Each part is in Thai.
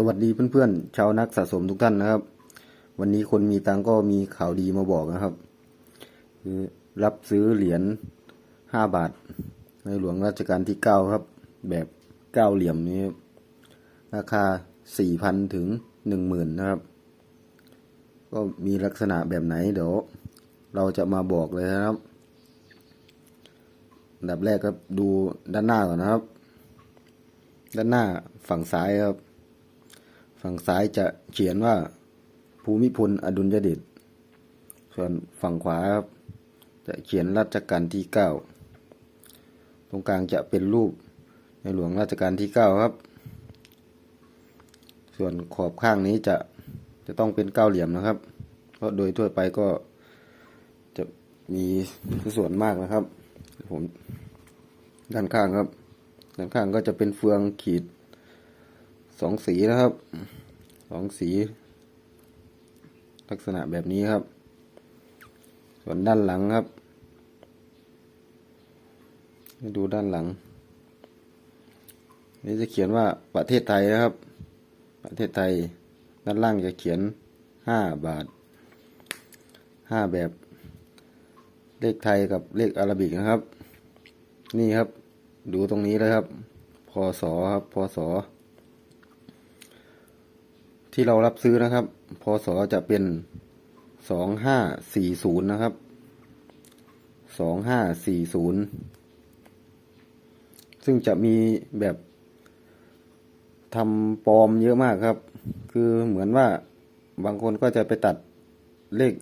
สวัสดีเพื่อนๆชาวนักสะสมทุกท่านนะครับ วันนี้คนมีตังก็มีข่าวดีมาบอกนะครับ คือรับซื้อเหรียญห้าบาท ในหลวงรัชกาลที่เก้าครับ แบบเก้าเหลี่ยมนี้ครับราคาสี่พันถึงหนึ่งหมื่นนะครับ ก็มีลักษณะแบบไหนเดี๋ยว เราจะมาบอกเลยนะครับอันดับแรกครับดูด้านหน้าก่อนนะครับ ด้านหน้าฝั่งซ้ายครับ ฝั่งซ้ายจะเขียนว่าภูมิพลอดุลยเดช ส่วนฝั่งขวาครับจะเขียนรัชกาลที่เก้าตรงกลางจะเป็นรูปในหลวงรัชกาลที่เก้าครับ ส่วนขอบข้างนี้จะจะต้องเป็นเก้าเหลี่ยมนะครับ เพราะโดยทั่วไปก็จะมีส่วนมากนะครับ ผมด้านข้างครับ ด้านข้างก็จะเป็นเฟืองขีด สองสีนะครับสองสี ลักษณะแบบนี้ครับ ส่วนด้านหลังครับ ดูด้านหลัง นี่จะเขียนว่าประเทศไทยนะครับ ประเทศไทย ด้านล่างจะเขียนห้าบาทห้าแบบ เลขไทยกับเลขอาราบิกนะครับ นี่ครับ ดูตรงนี้เลยครับ พศครับ พศ ที่เรารับซื้อนะครับ พศจะเป็นสองห้าสี่ศูนย์นะครับสองห้าสี่ศูนย์ซึ่งจะมีแบบทำปลอมเยอะมากครับ คือเหมือนว่าบางคนก็จะไปตัดเลข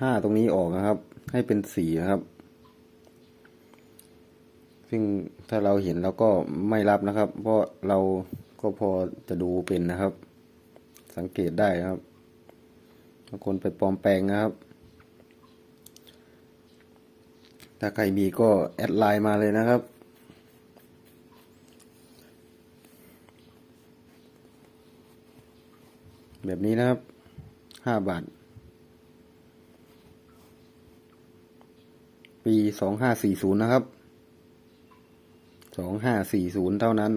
ห้าตรงนี้ออกนะครับ ให้เป็นสี่นะครับ ซึ่งถ้าเราเห็นเราก็ไม่รับนะครับ เพราะเราก็พอจะดูเป็นนะครับ สังเกตได้นะครับบางคนไปปลอมแปลงนะครับ ถ้าใครมีก็แอดไลน์มาเลยนะครับ แบบนี้นะครับห้าบาท ปีสองห้าสี่ศูนย์นะครับสองห้าสี่ศูนย์เท่านั้น